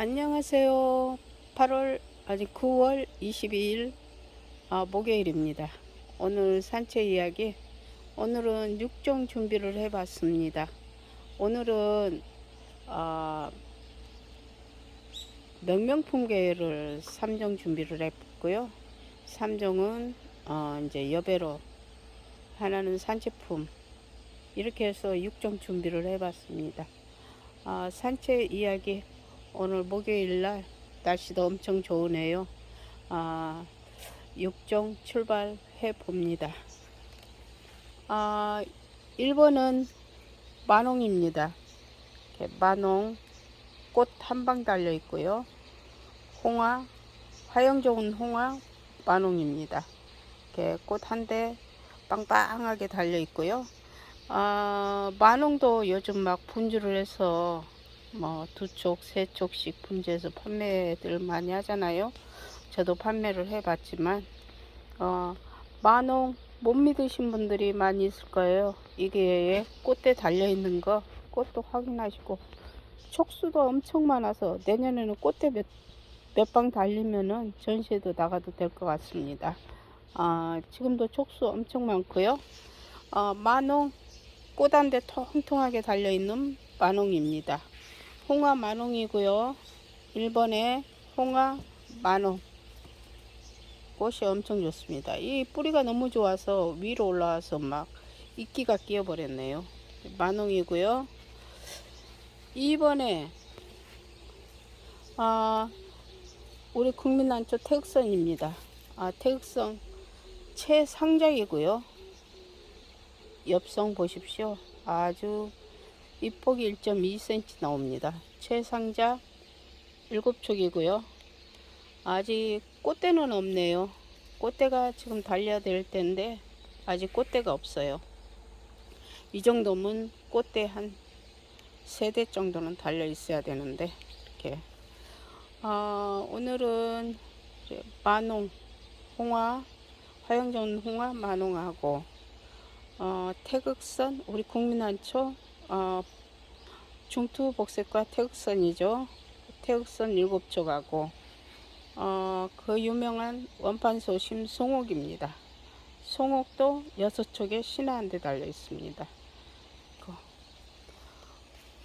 안녕하세요. 8월 아니 9월 22일 아, 목요일입니다. 오늘 산책 이야기. 오늘은 육종 준비를 해봤습니다. 오늘은 아, 명명품계를 3종 준비를 했고요. 3종은 어, 이제 여배로 하나는 산책품 이렇게 해서 6종 준비를 해봤습니다. 아, 산책 이야기 오늘 목요일 날 날씨도 엄청 좋으네요. 아, 6종 출발해 봅니다. 아, 1번은 만홍입니다. 만홍 꽃 한 방 달려 있고요. 홍화, 화형 좋은 홍화 만홍입니다. 이렇게 꽃 한 대 빵빵하게 달려 있고요. 아, 만홍도 요즘 막 분주를 해서 뭐 두 쪽, 세 쪽씩 분재해서 판매들 많이 하잖아요. 저도 판매를 해봤지만 어, 만홍 못 믿으신 분들이 많이 있을 거예요. 이게 꽃대 달려 있는 거 꽃도 확인하시고 촉수도 엄청 많아서 내년에는 꽃대 몇 몇 방 달리면은 전시회도 나가도 될 것 같습니다. 아, 지금도 촉수 엄청 많고요. 어, 만홍 꽃 한 대 통통하게 달려 있는 만홍입니다. 홍화 만홍이고요. 1번에 홍화 만홍. 꽃이 엄청 좋습니다. 이 뿌리가 너무 좋아서 위로 올라와서 막 이끼가 끼어버렸네요. 만홍이고요. 2번에 아, 우리 국민난초 태극선입니다. 아, 태극선 최상작이고요. 엽성 보십시오. 아주 잎폭이 1.2cm 나옵니다. 최상자 7촉이고요. 아직 꽃대는 없네요. 꽃대가 지금 달려야 될 텐데 아직 꽃대가 없어요. 이 정도면 꽃대 한세대 정도는 달려 있어야 되는데 이렇게 아, 오늘은 만홍 홍화 화영전 홍화 만홍하고 어, 태극선 우리 국민한초 어, 중투 복색과 태극선이죠. 태극선 일곱 촉하고 어, 그 유명한 원판 소 심 송옥입니다. 송옥도 여섯 촉에 신화 한 대 달려 있습니다. 그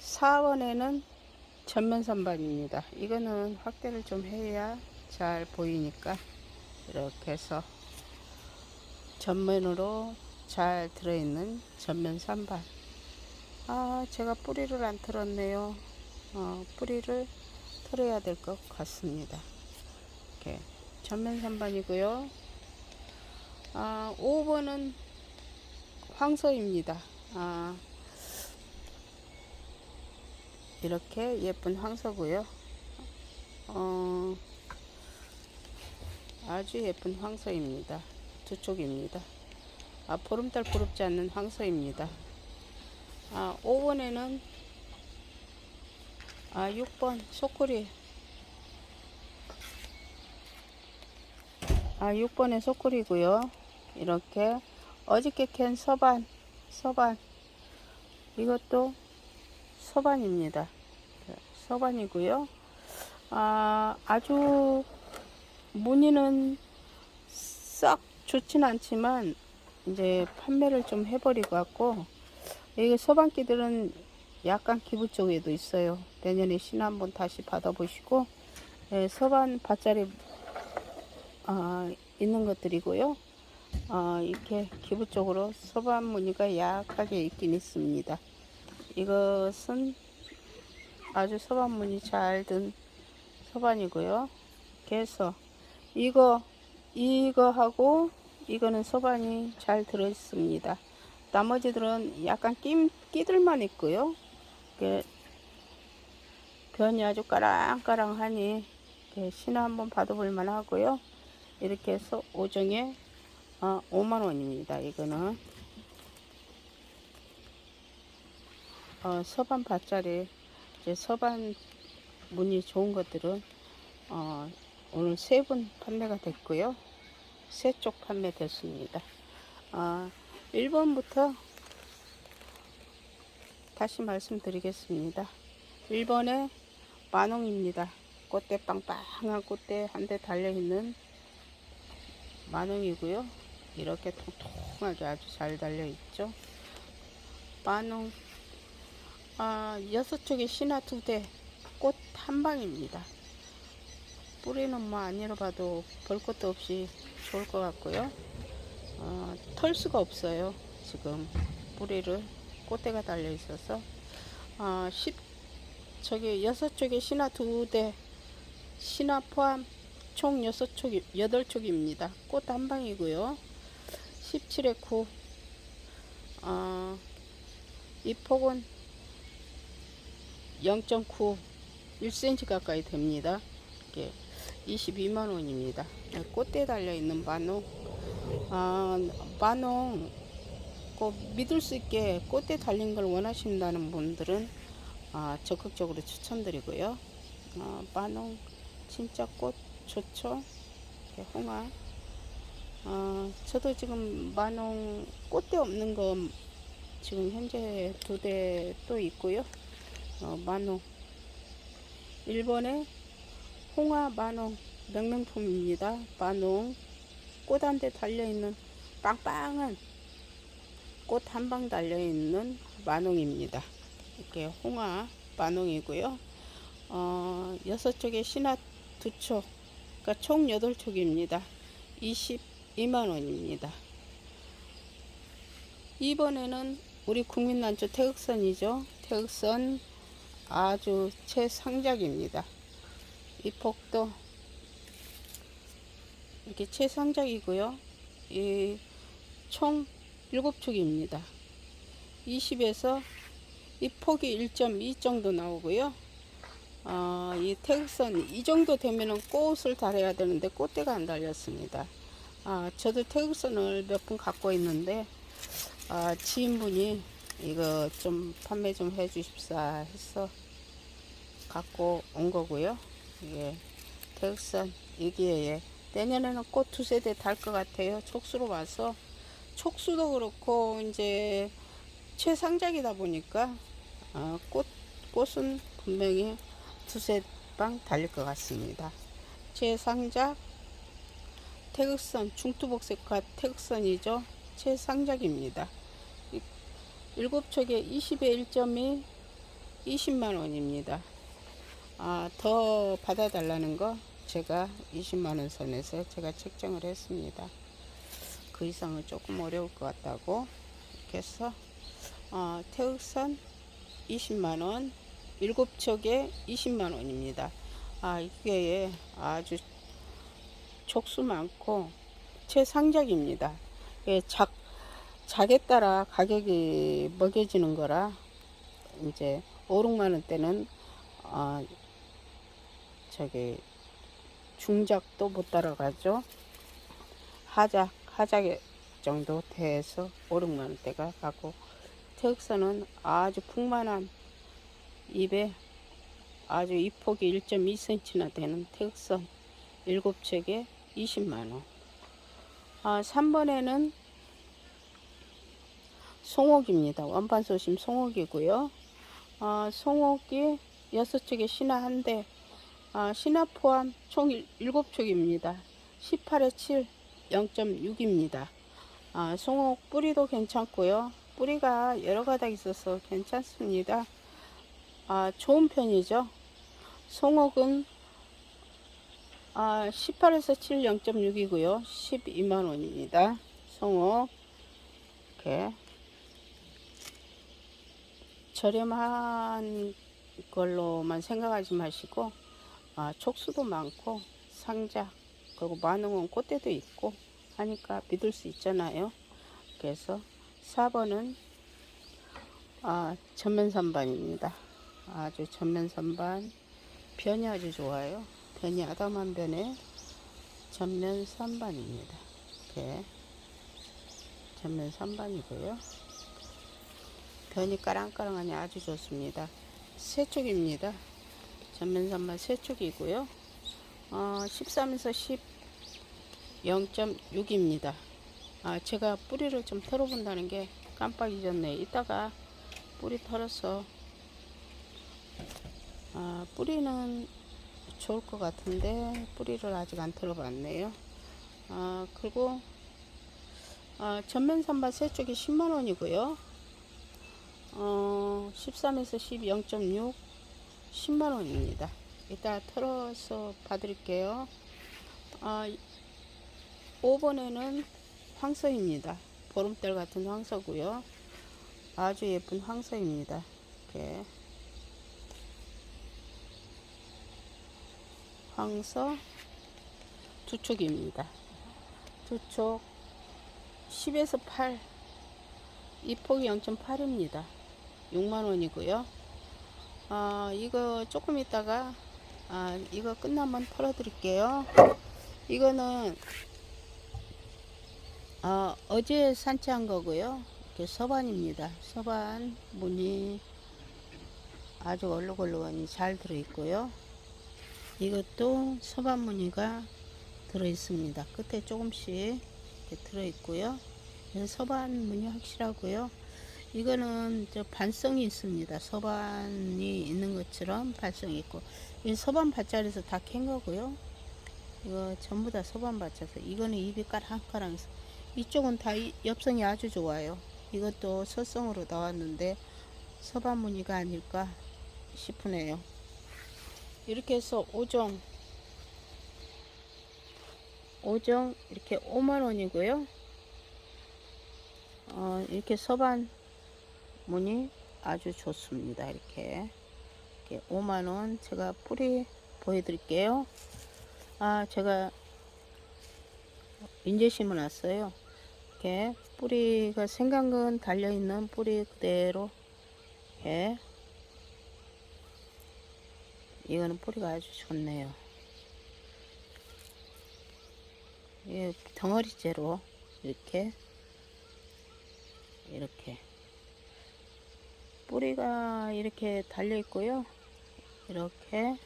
4원에는 전면 선반입니다. 이거는 확대를 좀 해야 잘 보이니까 이렇게 해서 전면으로 잘 들어있는 전면 선반. 아, 제가 뿌리를 안 틀었네요. 어, 뿌리를 틀어야 될 것 같습니다. 이렇게 전면 선반이고요. 아, 5번은 황소입니다. 아, 이렇게 예쁜 황소고요. 어, 아주 예쁜 황소입니다. 두 쪽입니다. 아, 보름달 부럽지 않는 황소입니다. 아, 5번에는 아, 6번 소쿠리 아, 6번에 소쿠리고요. 이렇게 어저께 캔 서반 서반 이것도 서반입니다. 서반이고요. 아, 아주 무늬는 썩 좋진 않지만 이제 판매를 좀 해버리고 갖고 이게 서반기들은 약간 기부 쪽에도 있어요. 내년에 신 한번 다시 받아보시고 예, 서반 밭자리 아, 있는 것들이고요. 아, 이렇게 기부 쪽으로 서반 무늬가 약하게 있긴 있습니다. 이것은 아주 서반 무늬 잘 든 서반이고요. 그래서 이거 이거하고 이거는 서반이 잘 들어 있습니다. 나머지들은 약간 끼, 끼들만 있고요. 변이 아주 까랑까랑하니 신화 한번 받아볼 만 하고요. 이렇게 해서 5종에 어, 5만원입니다. 이거는 어, 서반 밭자리 이제 서반 무늬 좋은 것들은 어, 오늘 세 분 판매가 됐고요. 세 쪽 판매 됐습니다. 어, 1번부터 다시 말씀드리겠습니다. 1번에 만홍입니다. 꽃대 빵빵한 꽃대 한 대 달려있는 만홍이고요. 이렇게 통통하게 아주 잘 달려있죠. 만홍 아, 여섯 쪽에 신화 두 대, 꽃 한 방입니다. 뿌리는 뭐 안 잃어봐도 볼 것도 없이 좋을 것 같고요. 어, 털 수가 없어요. 지금 뿌리를 꽃대가 달려 있어서 아, 10 저기 여섯 쪽에 신화 두 대, 신화 포함 총 여섯 쪽, 여덟 쪽입니다. 꽃 한 방이고요. 17에 9. 아, 이 폭은 0.9, 1cm 가까이 됩니다. 이게 22만 원입니다. 네, 꽃대 달려 있는 만홍. 아, 만홍 꼭 믿을 수 있게 꽃대 달린 걸 원하신다는 분들은 아, 적극적으로 추천드리고요. 아, 만홍 진짜 꽃 좋죠. 홍화. 아, 저도 지금 만홍 꽃대 없는 거 지금 현재 두 대 또 있고요. 어, 만홍. 일본의 홍화 만홍 명명품입니다. 만홍 꽃 한 대 달려있는 빵빵한 꽃 한 방 달려있는 만홍입니다. 이렇게 홍화 만홍이고요. 어, 여섯 쪽에 신화 두 촉, 그러니까 총 여덟 촉입니다. 22만 원입니다. 이번에는 우리 국민난초 태극선이죠. 태극선 아주 최상작입니다. 이 폭도 이렇게 최상작이고요. 이총 7축입니다. 20에서 이 폭이 1.2 정도 나오고요. 어, 이 태극선 이 정도 되면은 꽃을 달아야 되는데 꽃대가 안 달렸습니다. 아, 저도 태극선을 몇 분 갖고 있는데 아, 지인분이 이거 좀 판매 좀 해주십사 해서 갖고 온 거고요. 이게 태극선 이기에 내년에는 꽃 두 세 대 달 것 같아요. 촉수로 와서 촉수도 그렇고 이제 최상작이다 보니까 어, 꽃 꽃은 분명히 두세 방 달릴 것 같습니다. 최상작 태극선 중투복색화 태극선이죠. 최상작입니다. 이- 일곱 촉에 20에 1.2 20만 원입니다. 아, 더 받아달라는 거 제가 20만 원 선에서 제가 책정을 했습니다. 그 이상은 조금 어려울 것 같다고 이렇게 해서 어, 태극선 20만 원, 일곱 척에 20만 원입니다. 아, 이게 아주 촉수 많고 최상작입니다. 예, 작 작에 따라 가격이 먹여지는 거라 이제 5, 6만 원대는 어, 저기 중작도 못 따라가죠. 하작 하작 정도 돼서 5, 6만 원대가 가고 태극선은 아주 풍만한 입에 아주 입폭이 1.2cm나 되는 태극선 7척에 20만원 아, 3번에는 송옥입니다. 원판 소심 송옥이고요. 아, 송옥이 6척에 신화 한 대, 아, 신화 포함 총 7척입니다. 18에 7, 0.6입니다. 아, 송옥 뿌리도 괜찮고요. 뿌리가 여러 가닥 있어서 괜찮습니다. 아, 좋은 편이죠. 송옥은 아, 18에서 7 0.6이고요. 12만 원입니다. 송옥 이렇게 저렴한 걸로만 생각하지 마시고 아, 촉수도 많고 상자 그리고 만원은 꽃대도 있고 하니까 믿을 수 있잖아요. 그래서 4번은 아, 전면 선반입니다. 아주 전면 선반 변이 아주 좋아요. 변이 아담한 변에 전면 선반입니다. 이렇게 전면 선반이고요. 변이 까랑까랑하니 아주 좋습니다. 세 쪽입니다. 전면 선반 세 쪽이고요. 어, 13에서 10 0.6입니다. 아, 제가 뿌리를 좀 털어본다는 게 깜빡 잊었네. 이따가 뿌리 털어서 아, 뿌리는 좋을 것 같은데 뿌리를 아직 안 털어봤네요. 아 그리고 아, 전면 선반 세 쪽이 10만 원이고요. 어, 13에서 12 0.6 10만 원입니다. 이따 털어서 봐드릴게요. 아, 5번에는 황서입니다. 보름달 같은 황서고요. 아주 예쁜 황서입니다. 이렇게 황서 두 촉입니다. 두촉 10에서 8. 이 폭이 0.8입니다. 6만 원이고요. 아, 이거 조금 있다가 아, 이거 끝나면 털어 드릴게요. 이거는 아, 어제 산치한 거고요. 이렇게 서반입니다. 서반 무늬 아주 얼룩얼룩하니 잘 들어 있고요. 이것도 서반 무늬가 들어 있습니다. 끝에 조금씩 이렇게 들어 있고요. 서반 무늬 확실하고요. 이거는 저 반성이 있습니다. 서반이 있는 것처럼 반성이 있고 이 서반 밭자리에서 다 캔 거고요. 이거 전부 다 서반 밭자서 이거는 입이 까랑까랑해서 이쪽은 다 이- 엽성이 아주 좋아요. 이것도 서성으로 나왔는데 서반 무늬가 아닐까 싶으네요. 이렇게 해서 5종 5종 이렇게 5만 원이고요. 어, 이렇게 서반 무늬 아주 좋습니다. 이렇게, 이렇게 5만 원 제가 뿌리 보여드릴게요. 아 제가 인제 심어놨어요. 이렇게 뿌리가 생강근 달려 있는 뿌리 그대로 이렇게 이거는 뿌리가 아주 좋네요. 이 덩어리째로 이렇게 이렇게 뿌리가 이렇게 달려 있고요. 이렇게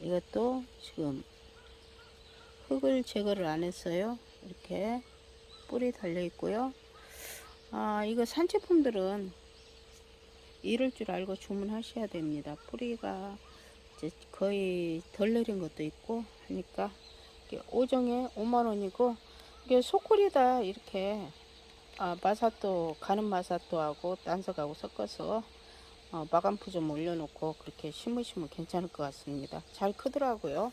이것도 지금 흙을 제거를 안 했어요. 이렇게 뿌리 달려 있고요. 아, 이거 산제품들은 이럴 줄 알고 주문하셔야 됩니다. 뿌리가 이제 거의 덜 내린 것도 있고 하니까 5정에 5만 원이고 이게 소쿠리다 이렇게 아, 마사토 가는 마사토하고 딴석하고 섞어서 어, 마감프 좀 올려놓고 그렇게 심으시면 괜찮을 것 같습니다. 잘 크더라고요.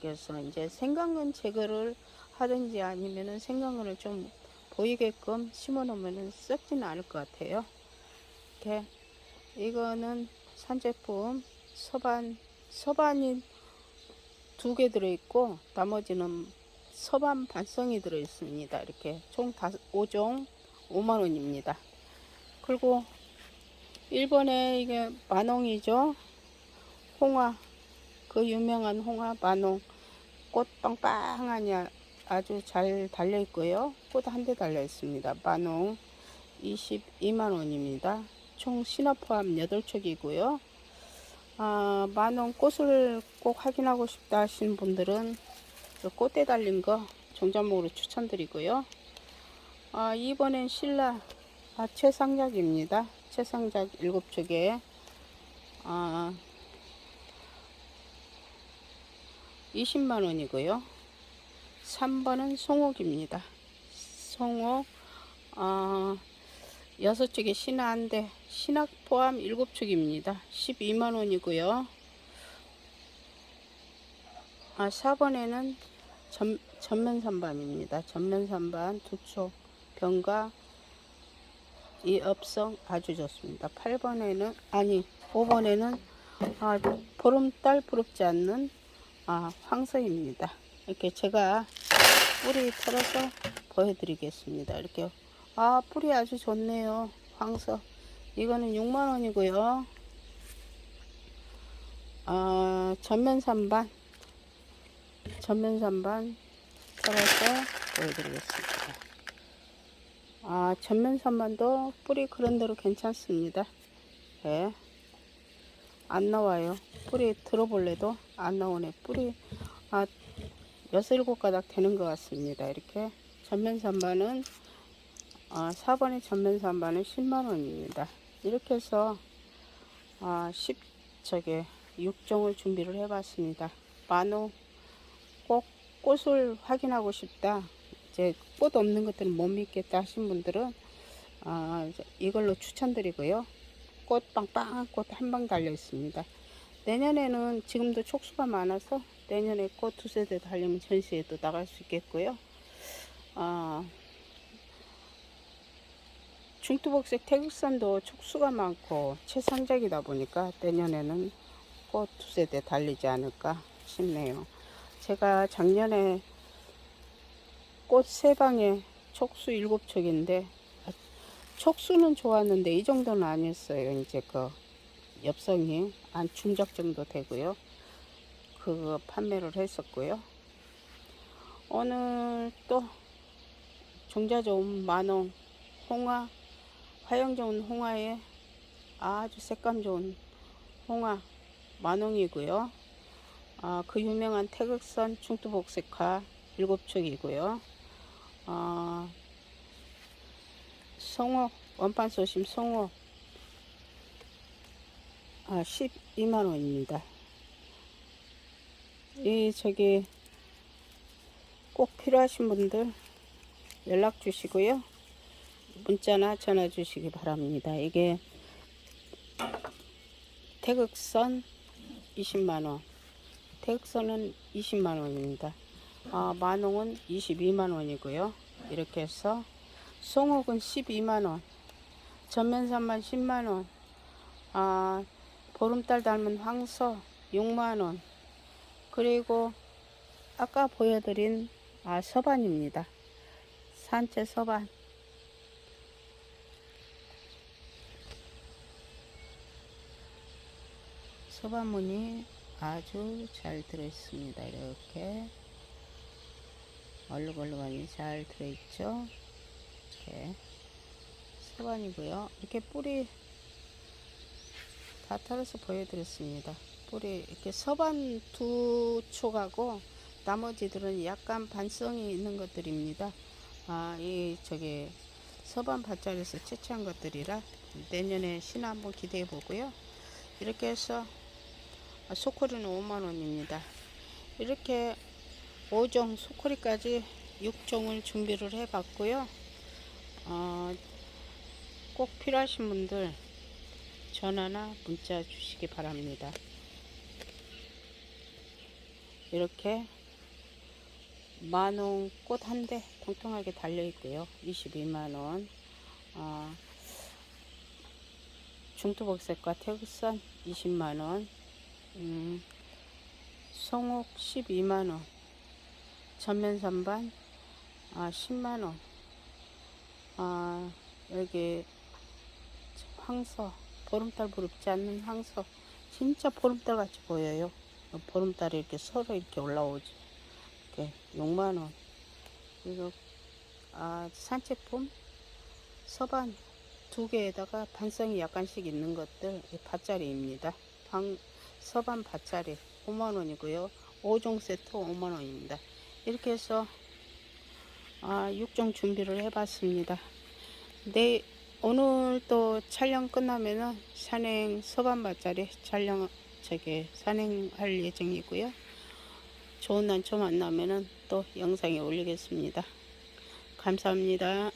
그래서 이제 생강근 제거를 하든지 아니면은 생강근을 좀 보이게끔 심어 놓으면은 썩지는 않을 것 같아요. 이렇게 이거는 산제품 서반 서반이 두 개 들어있고 나머지는 서반 반성이 들어 있습니다. 이렇게 총 5종 5만 원입니다. 그리고 일본에 이게 만홍이죠. 홍화 그 유명한 홍화 만홍 꽃 빵빵하니 아주 잘 달려 있고요. 꽃 한 대 달려 있습니다. 만홍 22만 원입니다. 총 신화 포함 8촉이고요. 아, 만원 꽃을 꼭 확인하고 싶다 하시는 분들은 그 꽃대 달린 거 종자목으로 추천드리고요. 아, 이번엔 신라 아, 최상작입니다. 최상작 7쪽에 아, 20만 원이고요. 3번은 송옥입니다. 송옥 아, 6쪽에 신화 한 대, 신학 포함 7쪽입니다. 12만 원이고요. 아, 4번에는 전, 전면 선반입니다. 전면 선반 두쪽 병과 이 업성 아주 좋습니다. 8번에는 아니 5번에는 아, 보름달 부럽지 않는 아, 황서입니다. 이렇게 제가 뿌리 털어서 보여드리겠습니다. 이렇게 아 뿌리 아주 좋네요. 황서 이거는 6만 원이고요. 아 전면 선반 전면 선반 털어서 보여드리겠습니다. 아 전면 선반도 뿌리 그런 대로 괜찮습니다. 네. 안 나와요. 뿌리 들어볼래도 안 나오네. 뿌리 아 여섯 일곱 가닥 되는 것 같습니다. 이렇게 전면 선반은 아, 4번의 전면 선반은 10만 원입니다. 이렇게 해서 아, 10 저게 육종을 준비를 해봤습니다. 만호 꼭 꽃을 확인하고 싶다. 이제 꽃 없는 것들은 못 믿겠다 하신 분들은 아, 이걸로 추천드리고요. 꽃 빵빵한 꽃 한 방 달려 있습니다. 내년에는 지금도 촉수가 많아서 내년에 꽃 두세 대 달리면 전시회도 나갈 수 있겠고요. 아, 중투복색 태극산도 촉수가 많고 최상작이다 보니까 내년에는 꽃 두세 대 달리지 않을까 싶네요. 제가 작년에 꽃 세 방에 촉수 일곱 촉인데 아, 촉수는 좋았는데 이 정도는 아니었어요. 이제 그 엽성이 한 중작 정도 되고요. 그거 판매를 했었고요. 오늘 또 종자 좋은 만원 홍화 화형 좋은 홍화에 아주 색감 좋은 홍화 만홍이고요. 아, 그 유명한 태극선 충두복색화 일곱 촉이고요. 아, 송어 원판 소심 송어 아 12만 원입니다. 이 저기 꼭 필요하신 분들 연락 주시고요. 문자나 전화 주시기 바랍니다. 이게 태극선 20만 원. 태극선은 20만 원입니다. 아, 만홍은 22만 원이고요. 이렇게 해서 송옥은 12만 원. 전면산만 10만 원. 아, 보름달 닮은 황서 6만 원. 그리고 아까 보여드린 아, 서반입니다. 산채 서반. 서반문이 아주 잘 들어있습니다. 이렇게 얼룩얼룩하니 잘 들어있죠. 이렇게 서반이고요. 이렇게 뿌리 다 털어서 보여드렸습니다. 뿌리 이렇게 서반 두 촉하고 나머지들은 약간 반성이 있는 것들입니다. 아, 이 저기 서반 밭자리에서 채취한 것들이라 내년에 신화 한번 기대해 보고요. 이렇게 해서 아, 소코리는 5만원입니다. 이렇게 5종 소코리까지 6종을 준비를 해 봤고요. 어, 꼭 필요하신 분들 전화나 문자 주시기 바랍니다. 이렇게 만원 꽃 한 대 통통하게 달려 있고요. 22만원. 어, 중투복색과 태극선 20만원. 음, 송옥 12만원. 전면 선반 아, 10만원. 아, 여기 황서. 보름달 부럽지 않는 황서. 진짜 보름달 같이 보여요. 보름달이 이렇게 서로 이렇게 올라오죠. 이렇게 6만원. 이거, 아, 산책품 서반 두 개에다가 반성이 약간씩 있는 것들 이 밭자리입니다. 방, 서반 밭자리 5만원이고요. 5종 세트 5만원입니다. 이렇게 해서 아, 6종 준비를 해봤습니다. 내 오늘 또 촬영 끝나면은 산행 서반 밭자리 촬영 저기 산행할 예정이고요. 좋은 난초 만나면은 또 영상에 올리겠습니다. 감사합니다.